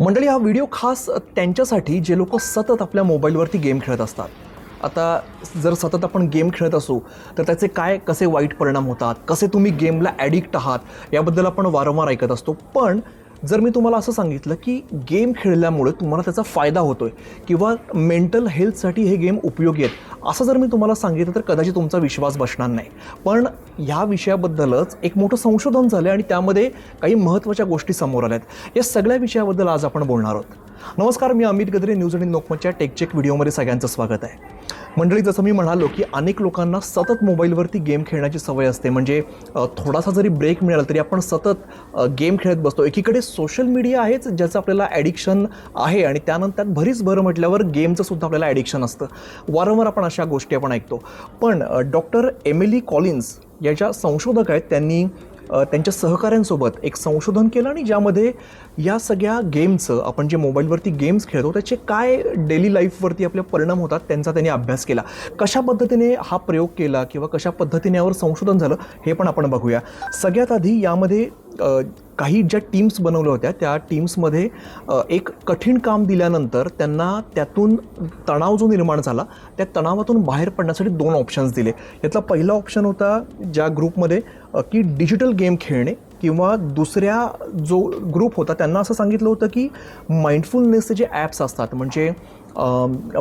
मंडळी हा व्हिडिओ खास त्यांच्यासाठी जे लोक सतत आपल्या मोबाईलवरती गेम खेळत असतात. आता जर सतत आपण गेम खेळत असू तर त्याचे काय कसे वाईट परिणाम होतात कसे तुम्ही गेमला ॲडिक्ट आहात याबद्दल आपण वारंवार ऐकत असतो. पण जर मी तुम्हाला असं सांगितलं की गेम खेळल्यामुळे तुम्हाला त्याचा फायदा होतोय किंवा मेंटल हेल्थसाठी हे गेम उपयोगी आहेत असं जर मी तुम्हाला सांगितलं तर कदाचित तुमचा विश्वास बसणार नाही. पण ह्या विषयाबद्दलच एक मोठं संशोधन झालं आहे आणि त्यामध्ये काही महत्त्वाच्या गोष्टी समोर आल्या आहेत या सगळ्या विषयाबद्दल आज आपण बोलणार आहोत. नमस्कार मी अमित गद्रे न्यूज आणि लोकमतच्या टेकचेक व्हिडिओमध्ये सगळ्यांचं स्वागत आहे. मंडळी जसं मी म्हणालो की अनेक लोकांना सतत मोबाईलवरती गेम खेळण्याची सवय असते. म्हणजे थोडासा जरी ब्रेक मिळाला तरी आपण सतत गेम खेळत बसतो. एकीकडे सोशल मीडिया आहेच ज्याचं आपल्याला ॲडिक्शन आहे आणि त्यानंतर भरीच भरं म्हटल्यावर गेमचं सुद्धा आपल्याला ॲडिक्शन असतं. वारंवार आपण अशा गोष्टी आपण ऐकतो. पण डॉक्टर एमिली कॉलिन्स या ज्या संशोधक आहेत. त्यांनी त्यांच्या सहकाऱ्यांसोबत एक संशोधन केलं आणि ज्यामध्ये या सगळ्या गेमचं आपण जे मोबाईलवरती गेम्स खेळतो त्याचे काय डेली लाईफवरती आपले परिणाम होतात त्यांचा त्यांनी अभ्यास केला. कशा पद्धतीने हा प्रयोग केला किंवा कशा पद्धतीने यावर संशोधन झालं हे पण आपण बघूया. सगळ्यात आधी यामध्ये काही ज्या टीम्स बनवल्या होत्या त्या टीम्समध्ये एक कठीण काम दिल्यानंतर त्यांना त्यातून तणाव जो निर्माण झाला त्या तणावातून बाहेर पडण्यासाठी दोन ऑप्शन्स दिले. यातला पहिला ऑप्शन होता ज्या ग्रुपमध्ये की डिजिटल गेम खेळणे किंवा दुसऱ्या जो ग्रुप होता त्यांना असं सांगितलं होतं की माइंडफुलनेसचे जे ॲप्स असतात म्हणजे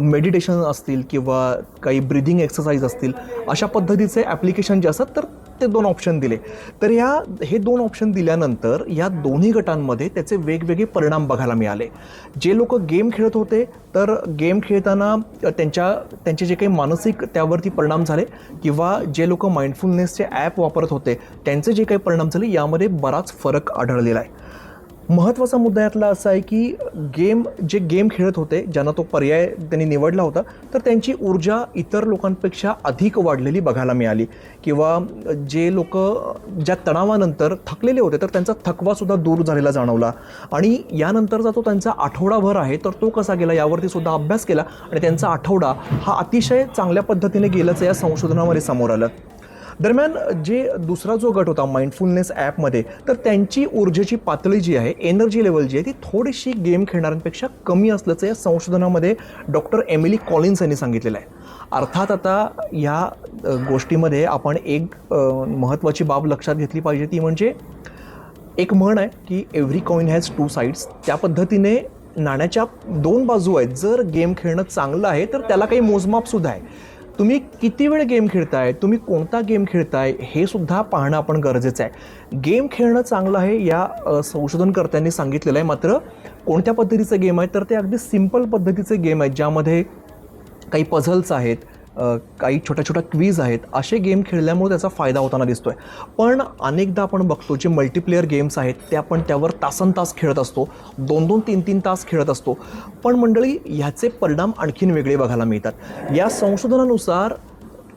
मेडिटेशन असतील किंवा काही ब्रिदिंग एक्सरसाइज असतील अशा पद्धतीचे ॲप्लिकेशन जे असतात तर ते दोन ऑप्शन दिले. तर या हे दोन ऑप्शन दिल्यानंतर या दोन्ही गटांमध्ये त्याचे वेगवेगळे परिणाम बघायला मिळाले. जे लोक गेम खेळत होते तर गेम खेळताना त्यांच्या त्यांचे जे काही मानसिक त्यावरती परिणाम झाले किंवा जे लोक माइंडफुलनेसचे ॲप वापरत होते त्यांचे जे काही परिणाम झाले यामध्ये बराच फरक आढळलेला आहे. महत्त्वाचा मुद्दा यातला असा आहे की गेम जे गेम खेळत होते ज्यांना तो पर्याय त्यांनी निवडला होता तर त्यांची ऊर्जा इतर लोकांपेक्षा अधिक वाढलेली बघायला मिळाली. किंवा जे लोक ज्या तणावानंतर थकलेले होते तर त्यांचा थकवासुद्धा दूर झालेला जाणवला. आणि यानंतरचा तो त्यांचा आठवडाभर आहे तर तो कसा गेला यावरती सुद्धा अभ्यास केला आणि त्यांचा आठवडा हा अतिशय चांगल्या पद्धतीने गेल्याचं या संशोधनामध्ये समोर आलं. दरम्यान जे दुसरा जो गट होता माइंडफुलनेस ॲपमध्ये तर त्यांची ऊर्जेची पातळी जी आहे एनर्जी लेवल जी आहे ती थोडीशी गेम खेळणाऱ्यांपेक्षा कमी असल्याचं या संशोधनामध्ये डॉक्टर एमिली कॉलिन्स यांनी सांगितलेलं आहे. अर्थात आता या गोष्टीमध्ये आपण एक महत्त्वाची बाब लक्षात घेतली पाहिजे ती म्हणजे एक म्हण आहे की every coin has two sides त्या पद्धतीने नाण्याच्या दोन बाजू आहेत. जर गेम खेळणं चांगलं आहे तर त्याला काही मोजमापसुद्धा आहे. तुम्ही किती वेळ गेम खेळताय? तुम्ही कोणता गेम खेळताय? हे सुद्धा पाहणं आपण गरजेचं आहे. गेम खेळणं चांगलं आहे या संशोधनकर्त्यांनी सांगितलेलं आहे. मात्र कोणत्या पद्धतीचं गेम आहे? तर ते अगदी सिंपल पद्धतीचे गेम आहेत ज्यामध्ये काही पझल्स आहेत काही छोट्या छोट्या क्वीज आहेत असे गेम खेळल्यामुळे त्याचा फायदा होताना दिसतो आहे पण अनेकदा आपण बघतो जे मल्टीप्लेअर गेम्स आहेत ते आपण त्यावर तासन तास खेळत असतो दोन दोन तीन तीन तास खेळत असतो. पण मंडळी ह्याचे परिणाम आणखीन वेगळे बघायला मिळतात. या संशोधनानुसार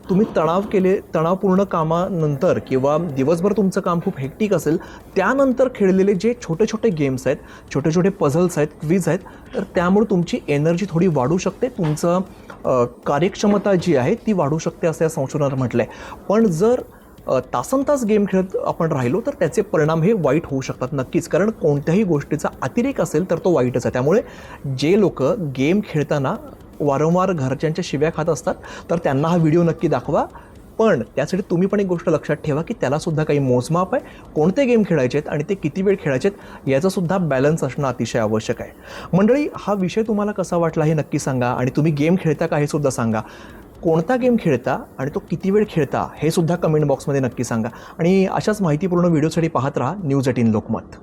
तुम्ही तणाव केले तणावपूर्ण कामानंतर किंवा दिवसभर तुमचं काम खूप हेक्टिक असेल त्यानंतर खेळलेले जे छोटे छोटे गेम्स आहेत छोटे छोटे पझल्स आहेत क्वीज आहेत तर त्यामुळे तुमची एनर्जी थोडी वाढू शकते तुमचं कार्यक्षमता जी आहे ती वाढू शकते असं या संशोधनात म्हटलं आहे पण जर तासनतास तासन तास गेम खेळत आपण राहिलो तर त्याचे परिणाम हे वाईट होऊ शकतात नक्कीच. कारण कोणत्याही गोष्टीचा अतिरेक असेल तर तो वाईटच आहे. त्यामुळे जे लोक गेम खेळताना वारंवार घरच्यांच्या शिव्या खात असतात तर त्यांना हा व्हिडिओ नक्की दाखवा. पण त्यासाठी तुम्ही पण एक गोष्ट लक्षात ठेवा की त्यालासुद्धा काही मोजमाप आहे. कोणते गेम खेळायचे आहेत आणि ते किती वेळ खेळायचे आहेत याचासुद्धा बॅलन्स असणं अतिशय आवश्यक आहे. मंडळी हा विषय तुम्हाला कसा वाटला हे नक्की सांगा आणि तुम्ही गेम खेळता का हे सुद्धा सांगा. कोणता गेम खेळता आणि तो किती वेळ खेळता हे सुद्धा कमेंट बॉक्समध्ये नक्की सांगा. आणि अशाच माहितीपूर्ण व्हिडिओसाठी पाहत राहा न्यूज एटीन लोकमत.